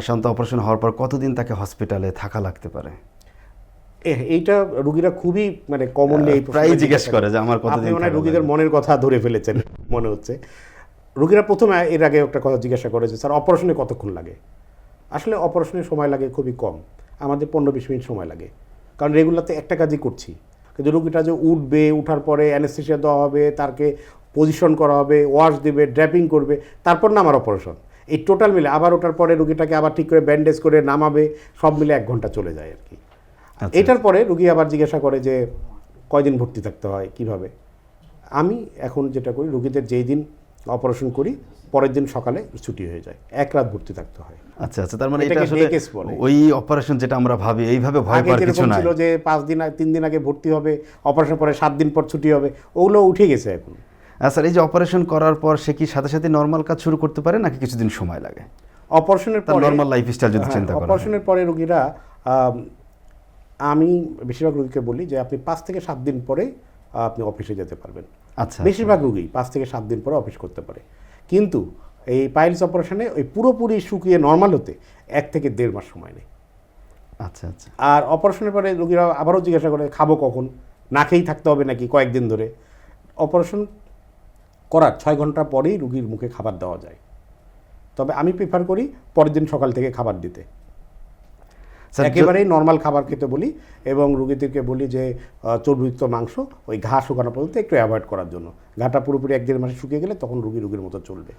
সন্তান অপারেশন হওয়ার পর কতদিন তাকে হসপিটালে থাকা লাগতে পারে? এইটা রুগীরা খুবই মানে কমনলি এই প্রায়ই জিজ্ঞেস করে যে আমার কতদিন মানে রুগীদের মনের কথা ধরে ফেলেছেন মনে হচ্ছে। রুগীরা প্রথমে এর আগে একটা কথা জিজ্ঞাসা করে যে স্যার অপারেশনে কতক্ষণ লাগে? আসলে অপারেশনের সময় লাগে খুবই কম। আমাদের পনেরো বিশ মিনিট সময় লাগে। কারণ রেগুলারতে একটা কাজই করছি। কিন্তু রুগীটা যে উঠবে উঠার পরে অ্যানেস্থেশিয়া দেওয়া হবে তাকে পজিশন করা হবে ওয়াশ দেবে ড্র্যাপিং করবে তারপর না আমার অপারেশন এই টোটাল মিলে আবার ওঠার পরে রুগীটাকে আবার ঠিক করে ব্যান্ডেজ করে নামাবে সব মিলে এক ঘণ্টা চলে যায় আর কি। আচ্ছা, এটার পরে রুগী আবার জিজ্ঞাসা করে যে কয়দিন ভর্তি থাকতে হয় কীভাবে? আমি এখন যেটা করি রুগীদের যেই দিন অপারেশন করি পরের দিন সকালে ছুটি হয়ে যায় এক রাত ভর্তি থাকতে হয়। আচ্ছা আচ্ছা তার মানে এটা আসলে। ওই অপারেশন যেটা আমরা ভাবি এইভাবে ভয় পাওয়ার কিছু নাই। ছিল যে পাঁচ দিন তিন দিন আগে ভর্তি হবে অপারেশন পরে সাত দিন পর ছুটি হবে ওগুলো উঠে গেছে এখন। স্যার এই যে অপারেশন করার পর সে কি সাথে সাথে নর্মাল কাজ শুরু করতে পারে নাকি কিছুদিন সময় লাগে? অপারেশনের পরে নর্মাল লাইফস্টাইল যদি হ্যাঁ, চিন্তা করা হয়। অপারেশনের পরে রুগীরা আম, আমি বেশিরভাগ রুগীকে বলি যে আপনি পাঁচ থেকে সাত দিন পরে আপনি অফিসে যেতে পারবেন। আচ্ছা বেশিরভাগ রুগী পাঁচ থেকে সাত দিন পরে অফিস করতে পারে। কিন্তু এই পাইলস অপারেশনে ওই পুরোপুরি শুকিয়ে নর্মাল হতে এক থেকে দেড় মাস সময় নেই। আচ্ছা আচ্ছা। আর অপারেশনের পরে রুগীরা আবারও জিজ্ঞাসা করে খাব কখন? না খেয়েই থাকতে হবে নাকি কয়েকদিন ধরে? অপারেশন করার ছয় ঘণ্টা পরেই রুগীর মুখে খাবার দেওয়া যায়। তবে আমি প্রিফার করি পরের দিন সকাল থেকে খাবার দিতে। একেবারেই নর্মাল খাবার খেতে বলি এবং রুগীদেরকে বলি যে চর্বিযুক্ত মাংস ওই ঘা শুকানো পর্যন্ত একটু অ্যাভয়েড করার জন্য। ঘাটা পুরোপুরি এক দেড় মাসে শুকিয়ে গেলে তখন রুগী রুগীর মতো চলবে।